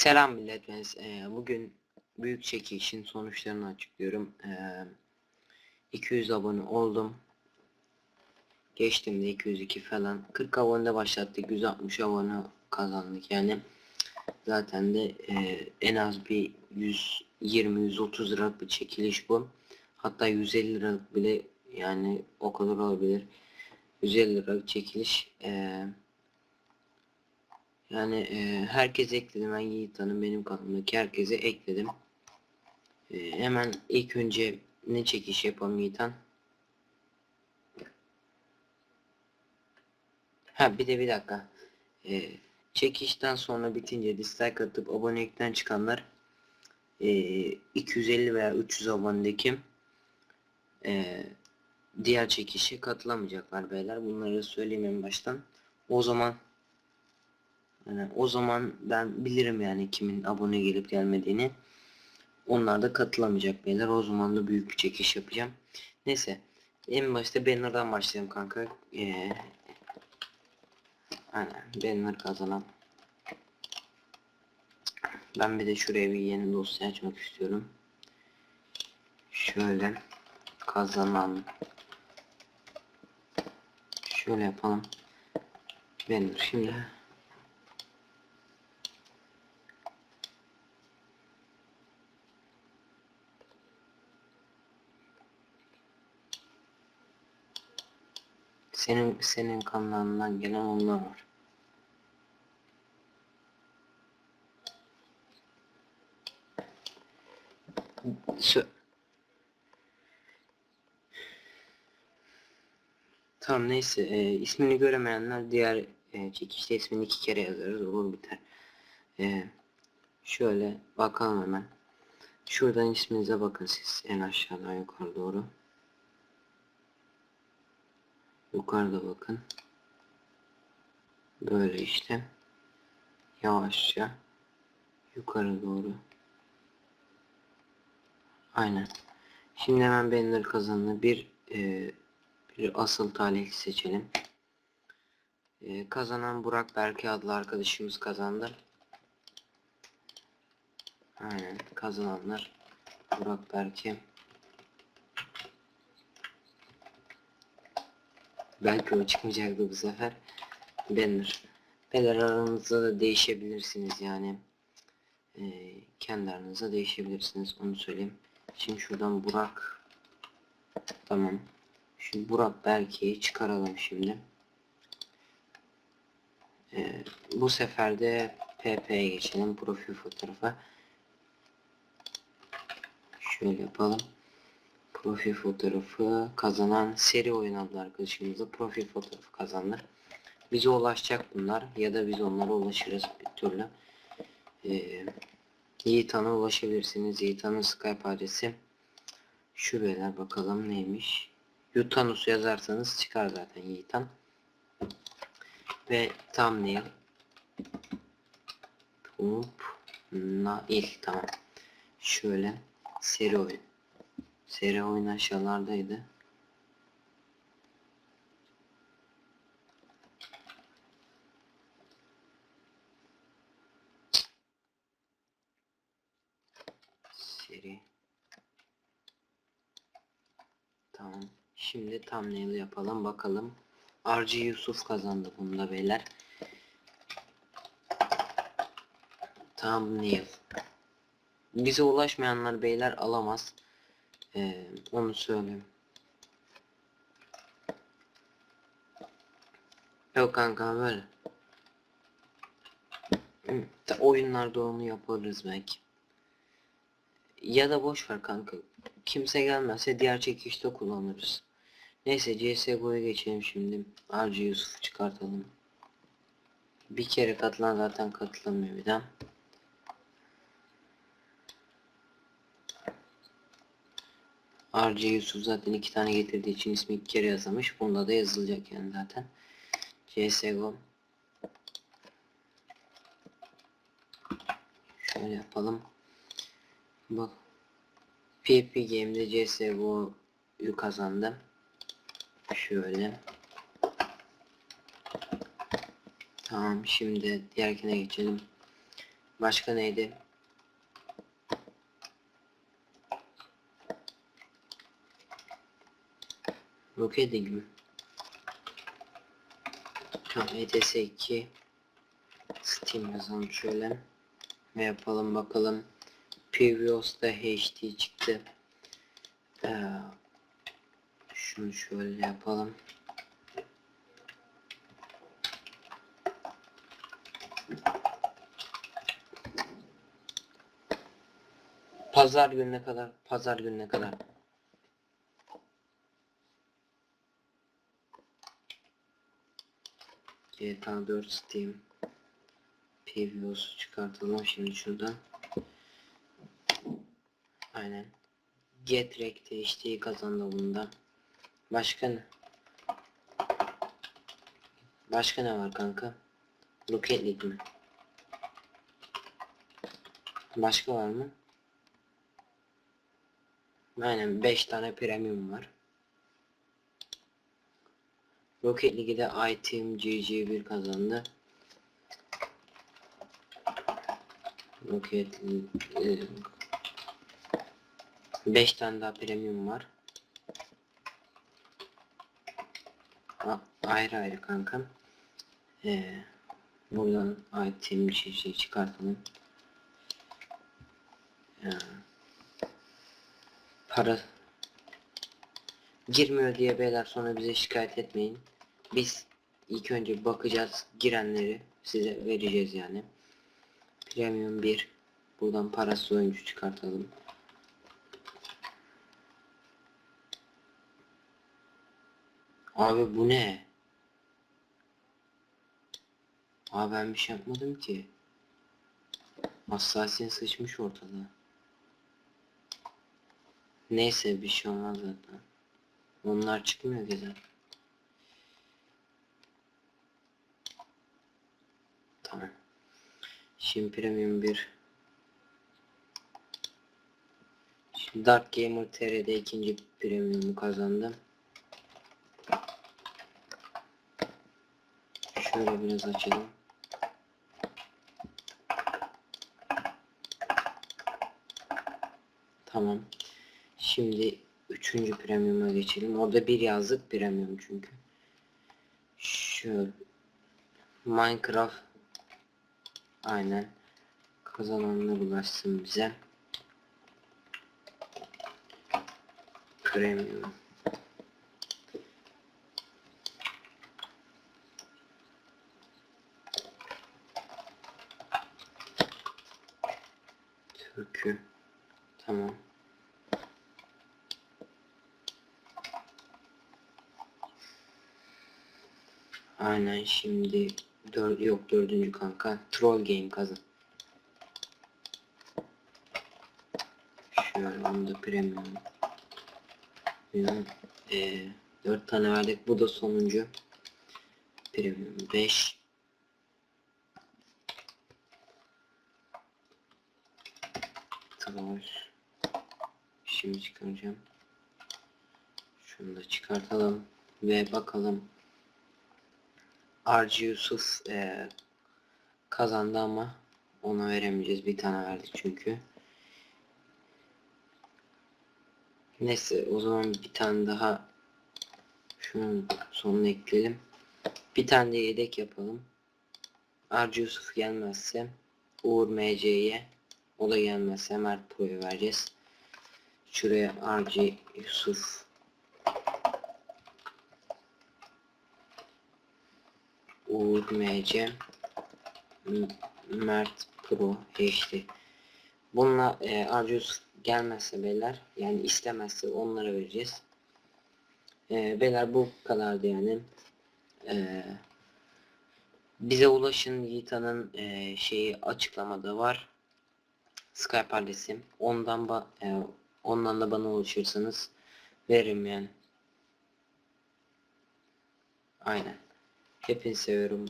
Selam millet. Ben, e, bugün büyük çekişin sonuçlarını açıklıyorum. E, 200 abone oldum. Geçtim de 202 falan. 40 abone başlattık. 160 abone kazandık yani. Zaten de e, en az bir 120-130 liralık bir çekiliş bu. Hatta 150 liralık bile yani o kadar olabilir. 150 liralık çekiliş. Eee yani e, herkese ekledim. Ben Yiğit Hanım benim kanalımdaki herkese ekledim. E, hemen ilk önce ne çekiş yapalım Yiğit Han? Ha bir de bir dakika. E, çekişten sonra bitince dislike atıp abonelikten çıkanlar e, 250 veya 300 abonedeki e, diğer çekişe katılamayacaklar beyler. Bunları söyleyeyim en baştan. O zaman yani o zaman ben bilirim yani kimin abone gelip gelmediğini. Onlar da katılamayacak beyler. O zaman da büyük bir çekiş yapacağım. Neyse. En başta banner'dan başlayalım kanka. Ee, aynen banner kazanan. Ben bir de şuraya bir yeni dosya açmak istiyorum. Şöyle kazanan şöyle yapalım. Banner şimdi Senin senin kanalından gelen onlar var. Sö Tamam neyse e, ismini göremeyenler diğer e, çekişte ismini iki kere yazarız olur biter. E, şöyle bakalım hemen. Şuradan isminize bakın siz en aşağıdan yukarı doğru. Yukarıda bakın. Böyle işte. Yavaşça yukarı doğru. Aynen. Şimdi hemen banner kazanını bir e, bir asıl talihli seçelim. E, kazanan Burak Berke adlı arkadaşımız kazandı. Aynen kazananlar Burak Berke. Belki o çıkmayacaktı bu sefer. Banner. Banner aranızda da değişebilirsiniz yani. Ee, kendi aranızda değişebilirsiniz onu söyleyeyim. Şimdi şuradan Burak. Tamam. Şimdi Burak Berke'yi çıkaralım şimdi. Ee, bu sefer de PP'ye geçelim. Profil fotoğrafa. Şöyle yapalım profil fotoğrafı kazanan seri oyun adlı arkadaşımızda profil fotoğrafı kazandı. Bize ulaşacak bunlar ya da biz onlara ulaşırız bir türlü. Ee, Yiğitan'a ulaşabilirsiniz. Yiğitan'ın Skype adresi şu beyler bakalım neymiş. Yutanus yazarsanız çıkar zaten Yiğitan. Ve thumbnail Tup Nail tamam. Şöyle seri oyun. Seri oyun aşağılardaydı. Seri. Tamam. Şimdi thumbnail yapalım bakalım. RG Yusuf kazandı bunda beyler. Thumbnail. Bize ulaşmayanlar beyler alamaz. Ee, onu söyleyeyim. Yok kanka böyle. Hı, Oyunlarda onu yaparız belki. Ya da boş ver kanka. Kimse gelmezse diğer çekişte kullanırız. Neyse CSGO'ya geçelim şimdi. RG Yusuf'u çıkartalım. Bir kere katılan zaten katılamıyor bir daha. RC Yusuf zaten iki tane getirdiği için ismi iki kere yazılmış. Bunda da yazılacak yani zaten. CSGO. Şöyle yapalım. Bak. PP Game'de CSGO'yu kazandı. Şöyle. Tamam şimdi diğerkine geçelim. Başka neydi? Rocket League mi? Tamam ETS 2 Steam yazalım şöyle. Ve yapalım bakalım. Previous da HD çıktı. Ee, şunu şöyle yapalım. Pazar gününe kadar pazar gününe kadar GTA 4 Steam Previews'u çıkartalım şimdi şuradan. Aynen. Getrek değiştiği kazandı bunda. Başka ne? Başka ne var kanka? Rocket League mi? Başka var mı? Aynen 5 tane premium var. Rocket League'de iTeam GG1 kazandı. Rocket League 5 tane daha premium var. A ayrı ayrı kankam. Ee, buradan iTeam GG çıkartalım. Ee, para girmiyor diye beyler sonra bize şikayet etmeyin. Biz ilk önce bakacağız girenleri size vereceğiz yani. Premium 1 buradan parasız oyuncu çıkartalım. Abi bu ne? Abi ben bir şey yapmadım ki. Assassin sıçmış ortada. Neyse bir şey olmaz zaten. Onlar çıkmıyor ki Tamam. Şimdi Premium 1. Şimdi Dark Gamer TR'de ikinci premiumu kazandım. Şöyle biraz açalım. Tamam. Şimdi üçüncü premium'a geçelim. Orada bir yazdık premium çünkü. Şöyle. Minecraft. Aynen. Kazananlar ulaşsın bize. Premium. Türkü. Tamam. Aynen şimdi dör, yok dördüncü kanka troll game kazan. Şöyle onu da premium. Premium. Ee, 4 tane verdik. Bu da sonuncu. Premium 5. Troll. Şimdi çıkaracağım. Şunu da çıkartalım ve bakalım Arcı Yusuf e, kazandı ama ona veremeyeceğiz. Bir tane verdik çünkü. Neyse o zaman bir tane daha şunun sonuna ekleyelim. Bir tane de yedek yapalım. Arcı Yusuf gelmezse Uğur MC'ye o da gelmezse Mert Pro'ya vereceğiz. Şuraya Arcı Yusuf Uğur MC Mert Pro HD Bununla e, Arcus gelmezse beyler yani istemezse onlara vereceğiz. E, beyler bu kadardı yani. E, bize ulaşın Yiğita'nın e, şeyi açıklamada var. Skype adresim. Ondan ba e, ondan da bana ulaşırsanız veririm yani. Aynen. Hepinizi seviyorum.